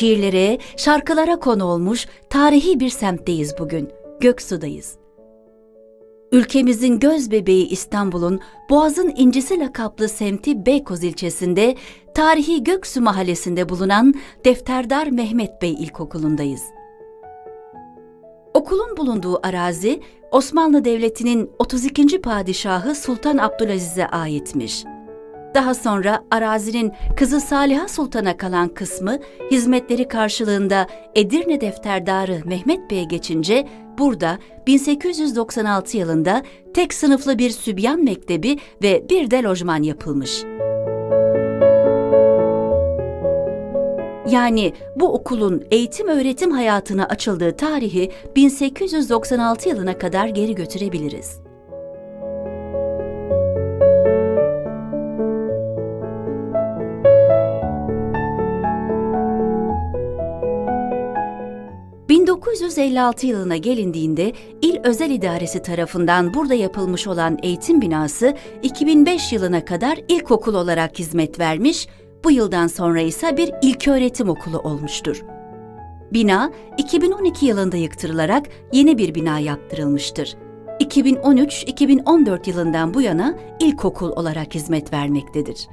şiirlere, şarkılara konu olmuş tarihi bir semtteyiz bugün. Göksu'dayız. Ülkemizin göz bebeği İstanbul'un Boğaz'ın incisi lakaplı semti Beykoz ilçesinde tarihi Göksu mahallesinde bulunan Defterdar Mehmet Bey İlkokulu'ndayız. Okulun bulunduğu arazi Osmanlı Devleti'nin 32. padişahı Sultan Abdülaziz'e aitmiş. Daha sonra arazinin kızı Saliha Sultan'a kalan kısmı hizmetleri karşılığında Edirne defterdarı Mehmet Bey'e geçince burada 1896 yılında tek sınıflı bir sübyan mektebi ve bir de lojman yapılmış. Yani bu okulun eğitim öğretim hayatına açıldığı tarihi 1896 yılına kadar geri götürebiliriz. ...1956 yılına gelindiğinde İl Özel İdaresi tarafından burada yapılmış olan eğitim binası 2005 yılına kadar ilkokul olarak hizmet vermiş, bu yıldan sonra ise bir ilköğretim okulu olmuştur. Bina 2012 yılında yıktırılarak yeni bir bina yaptırılmıştır. 2013-2014 yılından bu yana ilkokul olarak hizmet vermektedir.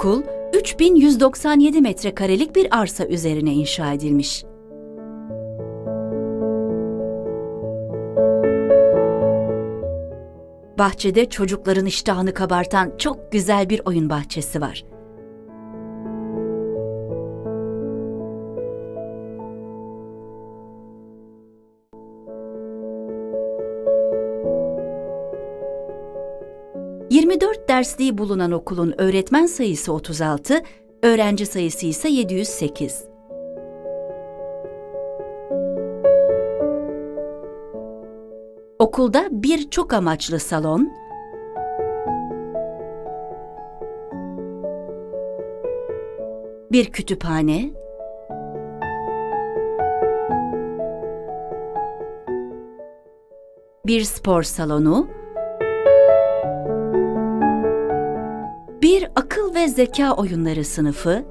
Okul 3197 metrekarelik bir arsa üzerine inşa edilmiş. Bahçede çocukların iştahını kabartan çok güzel bir oyun bahçesi var. ...24 dersliği bulunan okulun öğretmen sayısı 36, öğrenci sayısı ise 708. Okulda bir çok amaçlı salon, bir kütüphane, bir spor salonu, bir akıl ve zeka oyunları sınıfı,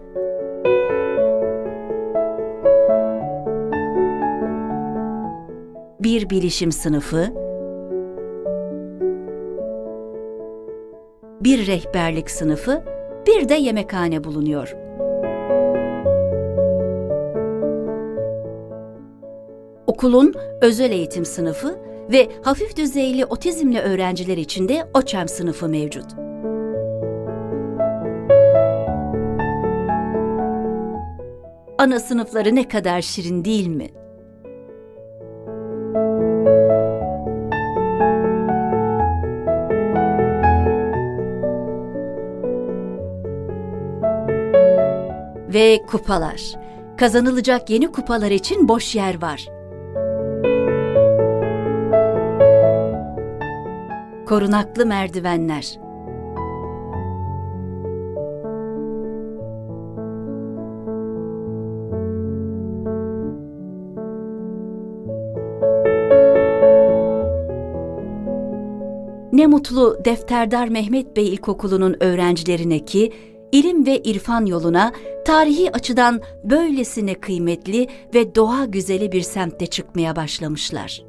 bir bilişim sınıfı, bir rehberlik sınıfı, bir de yemekhane bulunuyor. Okulun özel eğitim sınıfı ve hafif düzeyli otizmli öğrenciler için de OÇEM sınıfı mevcut. Ana sınıfları ne kadar şirin değil mi? Ve kupalar. Kazanılacak yeni kupalar için boş yer var. Korunaklı merdivenler. Ne mutlu Defterdar Mehmet Bey İlkokulu'nun öğrencilerine ki ilim ve irfan yoluna tarihi açıdan böylesine kıymetli ve doğa güzeli bir semtte çıkmaya başlamışlar.